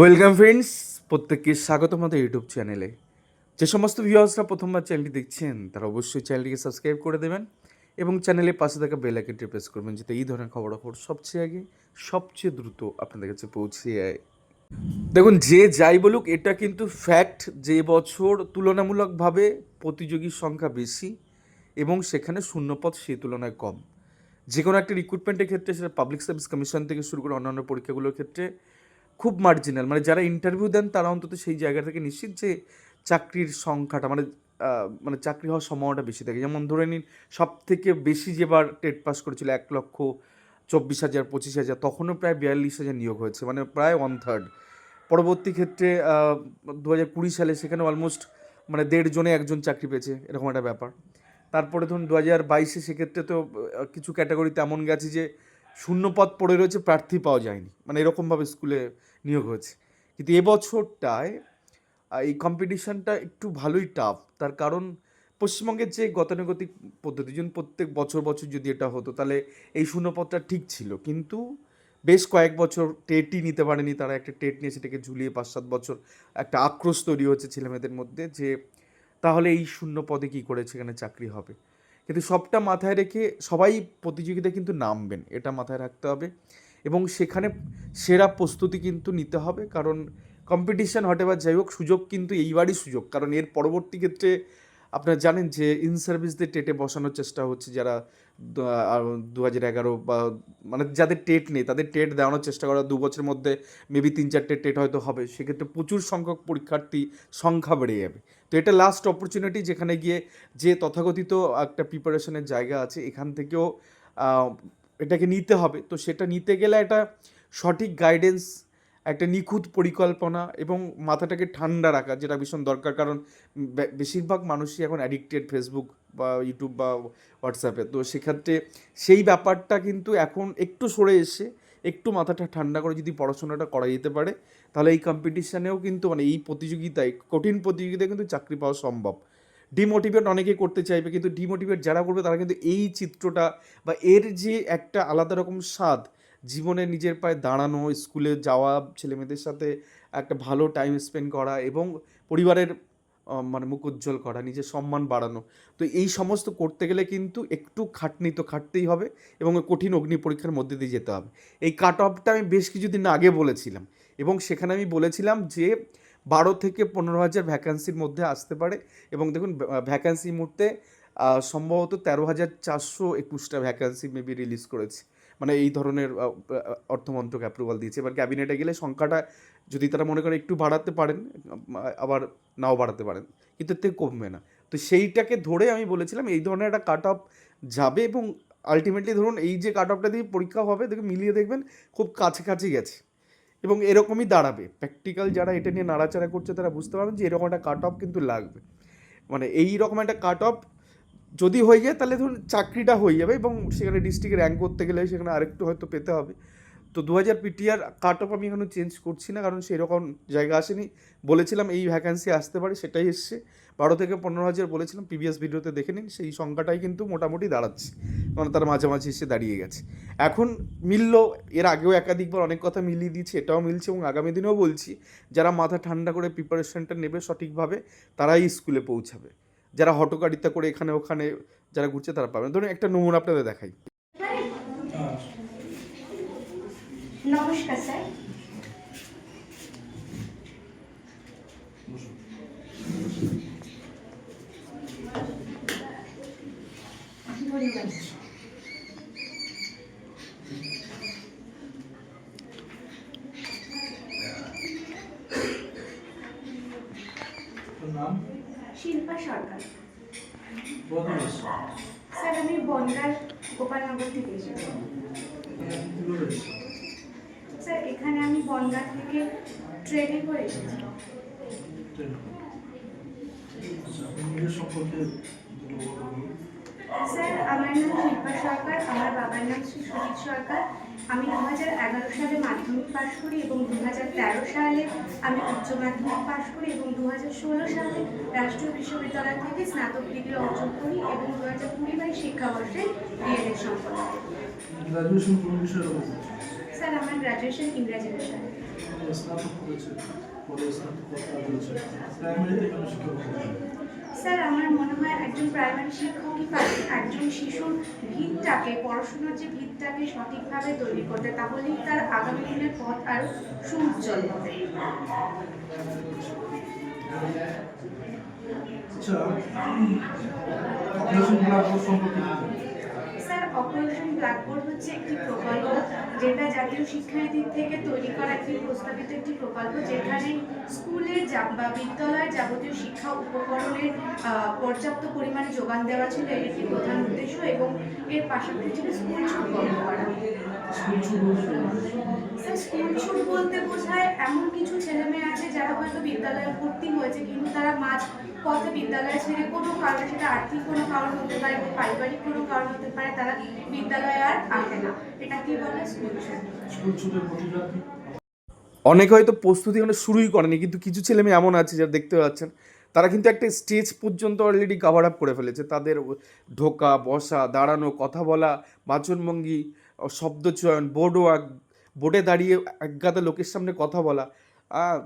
Welcome friends প্রত্যেককে স্বাগত আমাদের ইউটিউব চ্যানেলে যে সমস্ত ভিউয়ার্সরা প্রথমবার চ্যানেলটি দেখছেন, তারা অবশ্যই চ্যানেলটিকে সাবস্ক্রাইব করে দেবেন এবং চ্যানেলের পাশে থাকা বেল আইকনটি প্রেস করবেন যাতে এই ধরনের খবরাখবর সবচেয়ে আগে, সবচেয়ে দ্রুত আপনাদের কাছে পৌঁছে যায়। দেখুন, যে যাই বলুক, এটা কিন্তু ফ্যাক্ট যে বছর তুলনামূলকভাবে প্রতিযোগীর সংখ্যা বেশি এবং সেখানে শূন্যপদ সেই তুলনায় কম। যে কোনো একটা রিক্রুটমেন্টের ক্ষেত্রে, সেটা পাবলিক সার্ভিস কমিশন থেকে শুরু করে অন্যান্য পরীক্ষাগুলোর ক্ষেত্রে খুব মার্জিনাল মানে যারা ইন্টারভিউ দেন তারা অন্তত সেই জায়গা থেকে নিশ্চিত যে চাকরির সংখ্যাটা মানে মানে চাকরি হওয়ার সম্ভাবনাটা বেশি থাকে। যেমন ধরে নিন সব থেকে বেশি যেবার টেট পাস করেছিল এক লক্ষ চব্বিশ হাজার, পঁচিশ হাজার, তখনও প্রায় বিয়াল্লিশ হাজার নিয়োগ হয়েছে মানে প্রায় ওয়ান থার্ড পরবর্তী ক্ষেত্রে দু হাজার কুড়ি সালে সেখানে অলমোস্ট মানে দেড় জনে একজন চাকরি পেয়েছে, এরকম একটা ব্যাপার। তারপরে ধরুন দু হাজার বাইশে সেক্ষেত্রে তো কিছু ক্যাটাগরিতে এমন গেছে যে শূন্য পদ পড়ে রয়েছে, প্রার্থী পাওয়া যায়নি। মানে এরকমভাবে স্কুলে নিয়োগ হয়েছে। কিন্তু এবছরটায় এই কম্পিটিশনটা একটু ভালোই টাফ তার কারণ, পশ্চিমবঙ্গের যে গতানুগতিক পদ্ধতি, যেমন প্রত্যেক বছর বছর যদি এটা হতো, তাহলে এই শূন্যপদটা ঠিক ছিল। কিন্তু বেশ কয়েক বছর টেটই নিতে পারেনি তারা। একটা টেট নিয়ে সেটাকে ঝুলিয়ে পাঁচ সাত বছর একটা আক্রোশ তৈরি হচ্ছে ছেলেমেয়েদের মধ্যে যে, তাহলে এই শূন্য পদে কী করে সেখানে চাকরি হবে? কিন্তু সবটা মাথায় রেখে সবাই প্রতিযোগিতায় কিন্তু নামবেন। এটা মাথায় রাখতে হবে। এবং সেখানে সেরা প্রস্তুতি কিন্তু নিতে হবে, কারণ কম্পিটিশান হটে বা যাই হোক, সুযোগ কিন্তু এইবারই সুযোগ। কারণ এর পরবর্তী ক্ষেত্রে আপনারা জানেন যে ইন সার্ভিসদের টেটে বসানোর চেষ্টা হচ্ছে, যারা দু হাজার এগারো বা মানে যাদের টেট নেই, তাদের টেট দেওয়ানোর চেষ্টা করা, দু বছরের মধ্যে মেবি তিন চারটে টেট হয়তো হবে। সেক্ষেত্রে প্রচুর সংখ্যক পরীক্ষার্থী সংখ্যা বেড়ে যাবে। তো এটা লাস্ট অপরচুনিটি যেখানে গিয়ে যে তথাকথিত একটা প্রিপারেশনের জায়গা আছে, এখান থেকেও এটাকে নিতে হবে। তো সেটা নিতে গেলে একটা সঠিক গাইডেন্স একটা নিখুঁত পরিকল্পনা এবং মাথাটাকে ঠান্ডা রাখা যেটা ভীষণ দরকার। কারণ বেশিরভাগ মানুষই এখন অ্যাডিক্টেড ফেসবুক বা ইউটিউব বা হোয়াটসঅ্যাপে তো সেক্ষেত্রে সেই ব্যাপারটা কিন্তু এখন একটু সরে এসে একটু মাথাটা ঠান্ডা করে যদি পড়াশোনাটা করা যেতে পারে, তাহলে এই কম্পিটিশানেও কিন্তু মানে এই প্রতিযোগিতায়, কঠিন প্রতিযোগিতায় কিন্তু চাকরি পাওয়া সম্ভব। ডিমোটিভেট অনেকেই করতে চাইবে, কিন্তু ডিমোটিভেট যারা করবে, তারা কিন্তু এই চিত্রটা বা এর যে একটা আলাদা রকম স্বাদ, জীবনে নিজের পায়ে দাঁড়ানো স্কুলে যাওয়া, ছেলেমেয়েদের সাথে একটা ভালো টাইম স্পেন্ড করা এবং পরিবারের মানে মুখ উজ্জ্বল করা, নিজের সম্মান বাড়ানো, তো এই সমস্ত করতে গেলে কিন্তু একটু খাটনি তো খাটতেই হবে এবং কঠিন অগ্নি পরীক্ষার মধ্যে দিয়ে যেতে হবে। এই কাট অফটা আমি বেশ কিছুদিন আগে বলেছিলাম এবং সেখানে আমি বলেছিলাম যে বারো থেকে পনেরো হাজার ভ্যাকান্সির মধ্যে আসতে পারে। এবং দেখুন ভ্যাকান্সি মুহূর্তে সম্ভবত তেরো হাজার চারশো একুশটা ভ্যাকান্সি মেবি রিলিজ করেছে। মানে এই ধরনের অর্থমন্ত্রক অ্যাপ্রুভাল দিয়েছে। এবার ক্যাবিনেটে গেলে সংখ্যাটা যদি তারা মনে করে একটু বাড়াতে পারেন, আবার নাও বাড়াতে পারেন, কিন্তু এর থেকে কমবে না। তো সেইটাকে ধরে আমি বলেছিলাম, এই ধরনের একটা কাট অফ যাবে এবং আলটিমেটলি ধরুন, এই যে কাট অফটা দিয়ে পরীক্ষা হবে দেখে মিলিয়ে দেখবেন, খুব কাছাকাছি গেছে। এবং এরকমই দাঁড়াবে। প্র্যাকটিক্যাল যারা এটা নিয়ে নাড়াচাড়া করছে, তারা বুঝতে পারবেন যে এরকম একটা কাট অফ কিন্তু লাগবে। মানে এই রকম একটা কাট অফ যদি হয়ে যায়, তাহলে ধরুন চাকরিটা হয়ে যাবে এবং সেখানে ডিস্ট্রিক্টে র্যাঙ্ক করতে গেলে সেখানে আরেকটু হয়তো পেতে হবে। তো দু হাজার পিটিআর কাট অফ আমি এখনও চেঞ্জ করছি না, কারণ সেরকম জায়গা আসেনি। বলেছিলাম এই ভ্যাকান্সি আসতে পারে, সেটাই এসছে। বারো থেকে পনেরো হাজার বলেছিলাম প্রিভিয়াস ভিডিওতে দেখে নিন, সেই সংখ্যাটাই কিন্তু মোটামুটি দাঁড়াচ্ছে। মানে তার মাঝামাঝি এসে দাঁড়িয়ে গেছে। এখন মিলল, এর আগেও একাধিকবার অনেক কথা মিলিয়ে দিয়েছি, এটাও মিলছে এবং আগামী দিনেও বলছি, যারা মাথা ঠান্ডা করে প্রিপারেশনটা নেবে সঠিকভাবে, তারাই স্কুলে পৌঁছাবে। যারা হটকারিতা করে এখানে ওখানে যারা ঘুরছে, তারা পাবে। ধরুন একটা নমুনা আপনাদের দেখাই। নমস্কার স্যার ধন্যবাদ তোর নাম শিল্পা সরকার? স্যার আমি বনগার গোপালনগর থেকে এসেছি? স্যার এখানে আমি বনগাঁ থেকে ট্রেনে করে এসেছি। আচ্ছা, সম্পর্কে। স্যার আমার নাম শিল্পা সরকার আমার বাবার নাম শ্রী সুজিত সরকার। আমি দু হাজার এগারো সালে মাধ্যমিক পাশ করি এবং দু হাজার তেরো সালে আমি উচ্চ মাধ্যমিক পাশ করি এবং দু হাজার ষোলো সালে রাষ্ট্রীয় বিশ্ববিদ্যালয় থেকে স্নাতক ডিগ্রি অর্জন করি এবং দু হাজার কুড়ি বাইশ শিক্ষাবর্ষে ডিএলএড সম্পন্ন গ্রাজুয়েশন কোন বিষয়ে স্যার আমার গ্র্যাজুয়েশন ইংরেজি বিষয়ে। স্নাতক করেছে পরে করেছে। প্রাইমারিতে কেন শিক্ষক হতে স্যার আমার মনে হয় একজন প্রাইমারি শিক্ষকই পারে একজন শিশুর ভিতটাকে পড়াশোনার যে ভিতটাকে সঠিকভাবে তৈরি করতে তাহলেই তার আগামী দিনের পথ আরও সুউজ্জ্বল হবে আচ্ছা? স্যার অপারেশন ব্ল্যাকবোর্ড হচ্ছে একটি প্রকল্প যেটা জাতীয় শিক্ষানীতির থেকে তৈরি করা একটি প্রস্তাবিত একটি প্রকল্প যেখানে স্কুলের বা বিদ্যালয়ের যাবতীয় শিক্ষা উপকরণের পর্যাপ্ত পরিমাণে যোগান দেওয়া ছিল এর একটি প্রধান উদ্দেশ্য এবং এর পাশাপাশি ছিল স্কুল ছুট বন্ধ করা স্কুল ছুট বলতে বোঝায়? এমন কিছু ছেলেমেয়ে আছে যারা হয়তো বিদ্যালয়ে ভর্তি হয়েছে কিন্তু তারা মাঝ পথে বিদ্যালয়ে ছেড়ে কোনো কারণে সেটা আর্থিক কোনো কারণ হতে পারে বা পারিবারিক কোনো কারণ হতে পারে তারা বিদ্যালয়ে আর আসে না এটা কি বলে স্কুল অনেকে হয়তো প্রস্তুতি মানে শুরুই করেনি, কিন্তু কিছু ছেলে মেয়ে এমন আছে যারা দেখতে পাচ্ছেন। তারা কিন্তু একটা স্টেজ পর্যন্ত অলরেডি কাভার আপ করে ফেলেছে। তাদের ঢোকা, বসা, দাঁড়ানো, কথা বলা, বাচনভঙ্গি শব্দচয়ন বোর্ড ওয়ার্ক বোর্ডে দাঁড়িয়ে একগাদা লোকের সামনে কথা বলা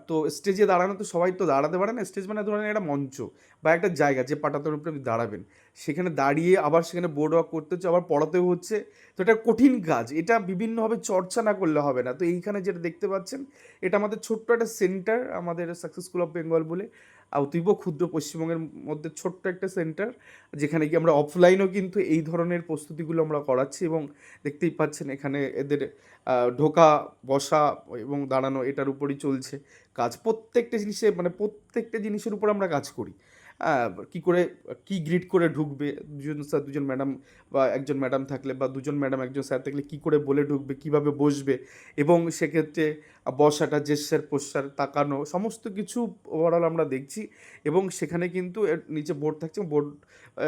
তো স্টেজে দাঁড়ানো তো সবাই তো দাঁড়াতে পারে না স্টেজ মানে ধরেন একটা মঞ্চ বা একটা জায়গা যে পাটাতোর উপরে আপনি দাঁড়াবেন। সেখানে দাঁড়িয়ে আবার সেখানে বোর্ড ওয়াক করতে হচ্ছে, আবার পড়াতেও হচ্ছে। তো এটা কঠিন কাজ, এটা বিভিন্নভাবে চর্চা না করলে হবে না। তো এইখানে যেটা দেখতে পাচ্ছেন, এটা আমাদের ছোট্ট একটা সেন্টার আমাদের সাকসেস স্কুল অফ বেঙ্গল বলে। অতীব ক্ষুদ্র পশ্চিমবঙ্গের মধ্যে ছোট্ট একটা সেন্টার যেখানে কি আমরা অফলাইনও কিন্তু এই ধরনের প্রস্তুতিগুলো আমরা করাচ্ছি এবং দেখতেই পাচ্ছেন এখানে এদের ঢোকা, বসা এবং দাঁড়ানো এটার উপরই চলছে কাজ। প্রত্যেকটা জিনিসে মানে প্রত্যেকটা জিনিসের উপর আমরা কাজ করি। কি করে, কি গ্রিড করে ঢুকবে? দুজন স্যার দুজন ম্যাডাম বা একজন ম্যাডাম থাকলে বা দুজন ম্যাডাম একজন স্যার থাকলে কি করে বলে ঢুকবে, কীভাবে বসবে? এবং সেক্ষেত্রে বসাটা জেসার পোস্টার তাকানো, সমস্ত কিছু ওভারঅল আমরা দেখছি। এবং সেখানে কিন্তু নিচে বোর্ড থাকছে বোর্ড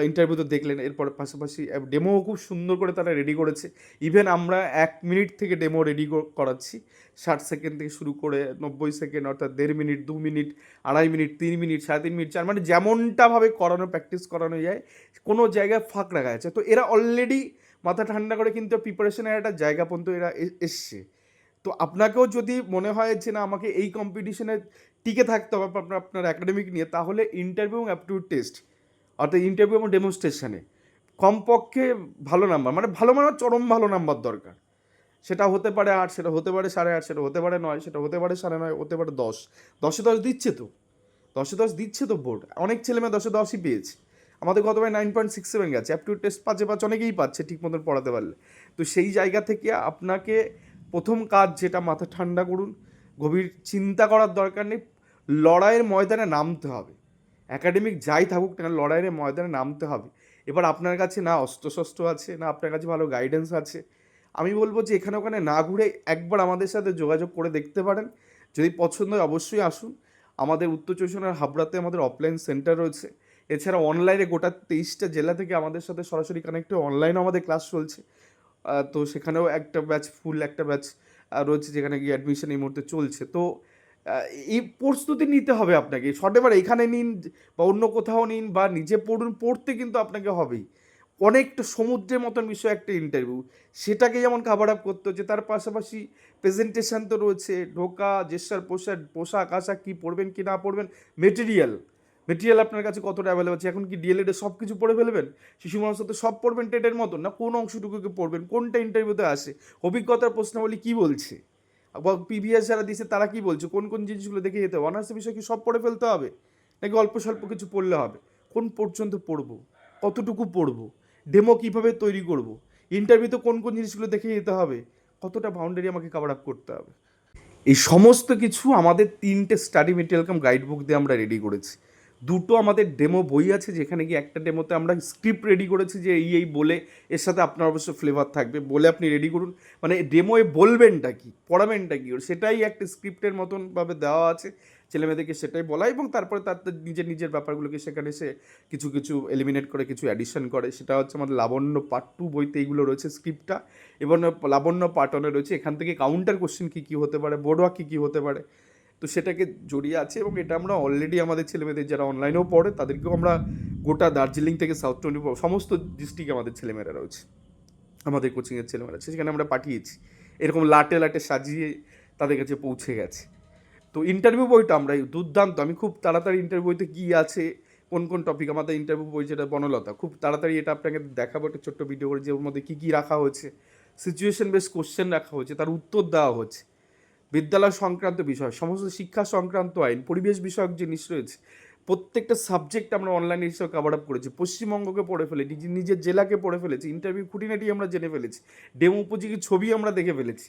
ইন্টারভিউ তো দেখলেন। এরপর পাশাপাশি ডেমোও খুব সুন্দর করে তারা রেডি করেছে। ইভেন আমরা এক মিনিট থেকে ডেমো রেডি করাচ্ছি। ষাট সেকেন্ড থেকে শুরু করে নব্বই সেকেন্ড, অর্থাৎ দেড় মিনিট, দু মিনিট, আড়াই মিনিট, তিন মিনিট, সাড়ে তিন মিনিট, চার মানে যেমনটাভাবে করানো প্র্যাকটিস করানো যায়, কোনো জায়গায় ফাঁক রাখা আছে তো এরা অলরেডি মাথা ঠান্ডা করে কিন্তু প্রিপারেশনের একটা জায়গা পর্যন্ত এরা এসছে। তো আপনাকেও যদি মনে হয় যে না, আমাকে এই কম্পিটিশনে টিকে থাকতে হবে আপনার আপনার একাডেমিক নিয়ে, তাহলে ইন্টারভিউ এবং অ্যাপটিউড টেস্ট অর্থাৎ ইন্টারভিউ এবং ডেমনস্ট্রেশনে কমপক্ষে ভালো নাম্বার মানে ভালো মানে চরম ভালো নাম্বার দরকার। সেটা হতে পারে আট, সেটা হতে পারে সাড়ে আট, সেটা হতে পারে নয়, সেটা হতে পারে সাড়ে নয়, হতে পারে দশ। দশে দশ দিচ্ছে তো। দশে দশ দিচ্ছে তো বোর্ড অনেক ছেলে মেয়ে দশে দশই পেয়েছে। আমাদের গতবার নাইন পয়েন্ট সিক্স সেভেন গেছে। অ্যাপটিউড টেস্ট পাচ্ছে পাচ্ছে, অনেকেই পাচ্ছে ঠিক মতন পড়াতে পারলে। তো সেই জায়গা থেকে আপনাকে প্রথম কাজ যেটা মাথা ঠান্ডা করুন, গভীর চিন্তা করার দরকার নেই। লড়াইয়ের ময়দানে নামতে হবে। একাডেমিক যাই থাকুক না লড়াইয়ের ময়দানে নামতে হবে। এবার আপনার কাছে না অস্ত্রশস্ত্র আছে, না আপনার কাছে ভালো গাইডেন্স আছে আমি বলব যে এখানে ওখানে না ঘুরে একবার আমাদের সাথে যোগাযোগ করে দেখতে পারেন। যদি পছন্দ হয় অবশ্যই আসুন। আমাদের উত্তর পরগনার হাবড়াতে আমাদের অফলাইন সেন্টার রয়েছে। এছাড়া অনলাইনে গোটা তেইশটা জেলা থেকে আমাদের সাথে সরাসরি কানেক্ট হয়ে অনলাইনেও আমাদের ক্লাস চলছে। তো সেখানেও একটা ব্যাচ ফুল একটা ব্যাচ রয়েছে যেখানে গিয়ে অ্যাডমিশন এই মুহূর্তে চলছে। তো এই প্রস্তুতি নিতে হবে আপনাকে। শর্টেবার এখানে নিন বা অন্য কোথাও নিন বা নিজে পড়ুন, পড়তে কিন্তু আপনাকে হবেই। অনেকটা সমুদ্রের মতন বিষয় একটা ইন্টারভিউ সেটাকে যেমন কাভার আপ করতে হচ্ছে, তার পাশাপাশি প্রেজেন্টেশন তো রয়েছে, ঢোকা জেসার পোশাক পোশাক, আশাক কী পড়বেন কি না পড়বেন মেটেরিয়াল মেটেরিয়াল আপনার কাছে কতটা অ্যাভেলেবল আছে? এখন কি ডিএলএডে সব কিছু পড়ে ফেলবেন? শিশু মানুষ তো সব পড়বেন টেটের মতন? না কোন অংশটুকুকে পড়বেন কোনটা ইন্টারভিউতে আসে? অভিজ্ঞতার প্রশ্নাবলী কী বলছে? পিভিএস যারা দিয়েছে, তারা কি বলছে? কোন কোন জিনিসগুলো দেখে যেতে হবে? অনার্সের বিষয় কি সব পড়ে ফেলতে হবে? নাকি অল্প স্বল্প কিছু পড়লে হবে? কোন পর্যন্ত পড়ব? কতটুকু পড়ব? ডেমো কীভাবে তৈরি করব? ইন্টারভিউতে কোন কোন জিনিসগুলো দেখে যেতে হবে? কতটা বাউন্ডারি আমাকে কাভার আপ করতে হবে? এই সমস্ত কিছু আমাদের তিনটে study material cum guide book দিয়ে আমরা রেডি করেছি। দুটো আমাদের ডেমো বই আছে, যেখানে গিয়ে একটা ডেমোতে আমরা স্ক্রিপ্ট রেডি করেছি যে এই এই বলে এর সাথে আপনার অবশ্য ফ্লেভার থাকবে। বলে আপনি রেডি করুন। মানে ডেমোয়ে বলবেনটা কি? পড়াবেনটা কি? সেটাই একটা স্ক্রিপ্টের মতনভাবে দেওয়া আছে। ছেলেমেয়েদেরকে সেটাই বলা এবং তারপরে তার নিজের নিজের ব্যাপারগুলোকে সেখানে সে কিছু কিছু এলিমিনেট করে, কিছু অ্যাডিশন করে। সেটা হচ্ছে আমাদের লাবণ্য পার্ট টু বইতে এইগুলো রয়েছে স্ক্রিপ্টটা এবং লাবণ্য পার্ট ওয়ানে রয়েছে, এখান থেকে কাউন্টার কোশ্চেন কী কী হতে পারে বোর্ডওয়াক কী কী হতে পারে। তো সেটাকে জড়িয়ে আছে এবং এটা আমরা অলরেডি আমাদের ছেলেমেয়েদের যারা অনলাইনেও পড়ে, তাদেরকেও আমরা গোটা দার্জিলিং থেকে সাউথ টোয়েন্টি সমস্ত ডিস্ট্রিক্টে আমাদের ছেলেমেয়েরা রয়েছে। আমাদের কোচিংয়ের ছেলেমেয়েরা সেখানে আমরা পাঠিয়েছি। এরকম লাটে লাটে সাজিয়ে তাদের কাছে পৌঁছে গেছে। তো ইন্টারভিউ বইটা আমরা দুর্দান্ত, আমি খুব তাড়াতাড়ি ইন্টারভিউ বইতে কী আছে, কোন কোন টপিক আমাদের ইন্টারভিউ বই যেটা বনলতা, খুব তাড়াতাড়ি এটা আপনাকে দেখাবো, একটা ছোট্ট ভিডিও করে যে ওর মধ্যে কী কী রাখা হয়েছে। সিচুয়েশন বেস কোশ্চেন রাখা হয়েছে, তার উত্তর দেওয়া হচ্ছে বিদ্যালয় সংক্রান্ত বিষয়, সমস্ত শিক্ষা সংক্রান্ত আইন, পরিবেশ বিষয়ক জিনিস রয়েছে, প্রত্যেকটা সাবজেক্ট আমরা অনলাইনে হিসেবে কভার আপ করেছি। পশ্চিমবঙ্গকে পড়ে নিজের নিজের জেলাকে পড়ে ফেলেছি ইন্টারভিউ খুঁটিনাটি আমরা জেনে ফেলেছি ডেমো উপযোগী ছবি আমরা দেখে ফেলেছি।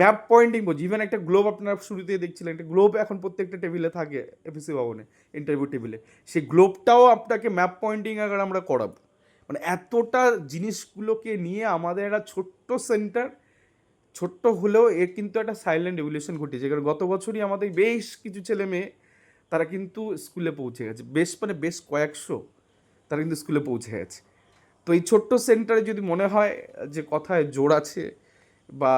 ম্যাপ পয়েন্টিং বলছি। ইভেন একটা গ্লোব আপনারা শুরুতেই দেখছিলেন, একটা গ্লোব এখন প্রত্যেকটা টেবিলে থাকে এফএসি ভবনে ইন্টারভিউ টেবিলে সেই গ্লোবটাও আপনাকে ম্যাপ পয়েন্টিং আগে আমরা করাবো। মানে এতটা জিনিসগুলোকে নিয়ে আমাদের একটা ছোট্ট সেন্টার ছোট্ট হলেও এর কিন্তু একটা সাইলেন্ট রেভলিউশন ঘটেছে। কারণ গত বছরই আমাদের বেশ কিছু ছেলে মেয়ে, তারা কিন্তু স্কুলে পৌঁছে গেছে। বেশ মানে বেশ কয়েকশো তারা কিন্তু স্কুলে পৌঁছে গেছে। তো এই ছোট্ট সেন্টারে যদি মনে হয় যে কথায় জোর আছে বা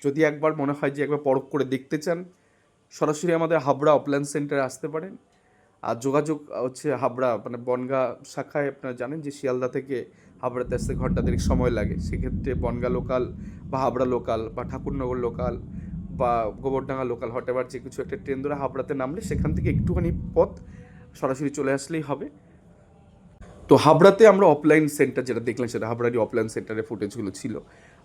যদি একবার মনে হয় যে একবার পরখ করে দেখতে চান, সরাসরি আমাদের হাবড়া অপল্যান্ড সেন্টারে আসতে পারেন। আর যোগাযোগ হচ্ছে হাবড়া মানে বনগা শাখায় আপনারা জানেন যে শিয়ালদা থেকে হাবড়াতে আসতে ঘণ্টা দেড়েক সময় লাগে। সেক্ষেত্রে বনগা লোকাল বা হাবড়া লোকাল বা ঠাকুরনগর লোকাল বা গোবরডাঙ্গা লোকাল হটেবার যে কিছু একটা ট্রেন ধরে হাবড়াতে নামলে সেখান থেকে একটুখানি পথ সরাসরি চলে আসলেই হবে। তো হাবড়াতে আমরা অফলাইন সেন্টার যেটা দেখলাম সেটা হাবড়ারই অফলাইন সেন্টারে ফুটেজগুলো ছিল।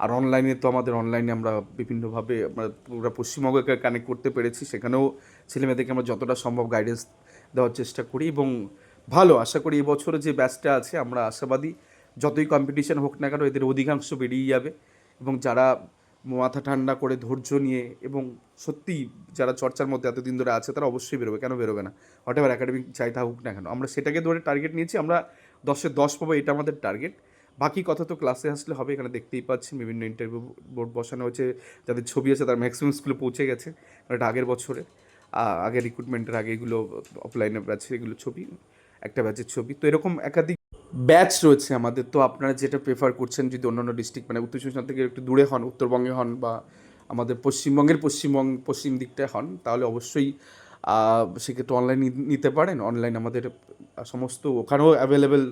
আর অনলাইনে তো আমাদের অনলাইনে আমরা বিভিন্নভাবে আমরা পুরো পশ্চিমবঙ্গকে কানেক্ট করতে পেরেছি, সেখানেও ছেলেমেয়েদেরকে আমরা যতটা সম্ভব গাইডেন্স দেওয়ার চেষ্টা করি এবং ভালো, আশা করি এবছরে যে ব্যাচটা আছে, আমরা আশাবাদী যতই কম্পিটিশন হোক না কেন এদের অধিকাংশ বেরিয়ে যাবে এবং যারা মাথা ঠান্ডা করে ধৈর্য নিয়ে এবং সত্যি যারা চর্চার মধ্যে এতদিন ধরে আছে, তারা অবশ্যই বেরোবে। কেন বেরোবে না? হোয়াট এভার একাডেমিক চাই থাকুক না কেন, আমরা সেটাকে ধরে টার্গেট নিয়েছি, আমরা দশে দশ পাবো, এটা আমাদের টার্গেট বাকি কথা তো ক্লাসে আসলে হবে, এখানে দেখতেই পাচ্ছি বিভিন্ন ইন্টারভিউ বোর্ড বসানো হয়েছে, যাদের ছবি আছে তার ম্যাক্সিমাম স্কুলে পৌঁছে গেছে এটা আগের বছরে। আ- আগের রিক্রুটমেন্টের আগে এগুলো অফলাইনে ব্যাচে এগুলো ছবি, একটা ব্যাচের ছবি। তো এরকম একাধিক ব্যাচ রয়েছে আমাদের, তো আপনারা যেটা প্রেফার করছেন যদি অন্যান্য ডিস্ট্রিক্ট মানে উত্তর চব্বিশ থেকে একটু দূরে হন, উত্তরবঙ্গে হন বা আমাদের পশ্চিমবঙ্গের পশ্চিমবঙ্গ, পশ্চিম দিকটায় হন, তাহলে অবশ্যই সেক্ষেত্রে অনলাইন নিতে পারেন। অনলাইন আমাদের সমস্ত ওখানেও অ্যাভেলেবেল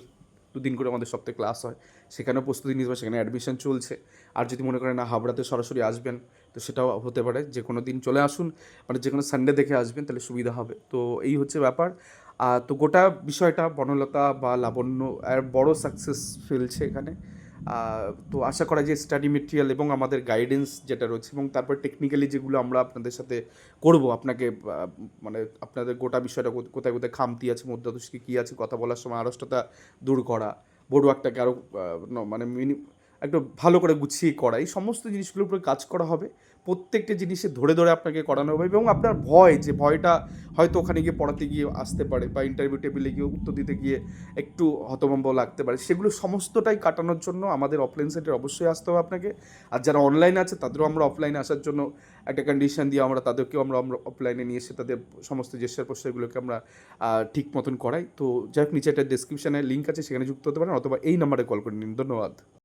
দুদিন করে আমাদের সপ্তাহে ক্লাস হয়। সেখানেও প্রস্তুতি নিতে পারে সেখানে অ্যাডমিশন চলছে। আর যদি মনে করেন না হাবড়াতে সরাসরি আসবেন, তো সেটাও হতে পারে। যে কোনো দিন চলে আসুন মানে যে কোনো সানডে দেখে আসবেন, তাহলে সুবিধা হবে। তো এই হচ্ছে ব্যাপার। তো গোটা বিষয়টা বনলতা বা লাবণ্য আর বড় সাকসেস ফেলছে এখানে। তো আশা করা যে স্টাডি মেটেরিয়াল এবং আমাদের গাইডেন্স যেটা রয়েছে এবং তারপর টেকনিক্যালি যেগুলো আমরা আপনাদের সাথে করব, আপনাকে মানে আপনাদের গোটা বিষয়টা কোথায় কোথায় খামতি আছে মধ্যাদর্শী কী আছে, কথা বলার সময় আড়ষ্টতা দূর করা বড়ুয়াকটাকে আরও মানে মিনি একটু ভালো করে গুছিয়ে করা, এই সমস্ত জিনিসগুলোর উপরে কাজ করা হবে। প্রত্যেকটা জিনিসে ধরে ধরে আপনাকে করানো হবে এবং আপনার ভয় যে ভয়টা হয়তো ওখানে গিয়ে পড়াতে গিয়ে আসতে পারে বা ইন্টারভিউ টেবিলে গিয়ে উত্তর দিতে গিয়ে একটু হতভম্ব লাগতে পারে। সেগুলো সমস্তটাই কাটানোর জন্য আমাদের অফলাইন সেন্টারে অবশ্যই আসতে হবে আপনাকে। আর যারা অনলাইন আছে, তাদেরও আমরা অফলাইনে আসার জন্য একটা কন্ডিশন দিয়ে আমরা তাদেরকেও আমরা আমরা অফলাইনে নিয়ে এসে তাদের সমস্ত জেস্টার পোস্টারগুলোকে আমরা ঠিক মতন করাই। তো যাই হোক, নিচে একটা ডিসক্রিপশানে লিঙ্ক আছে, সেখানে যুক্ত হতে পারেন অথবা এই নাম্বারে কল করে নিন। ধন্যবাদ।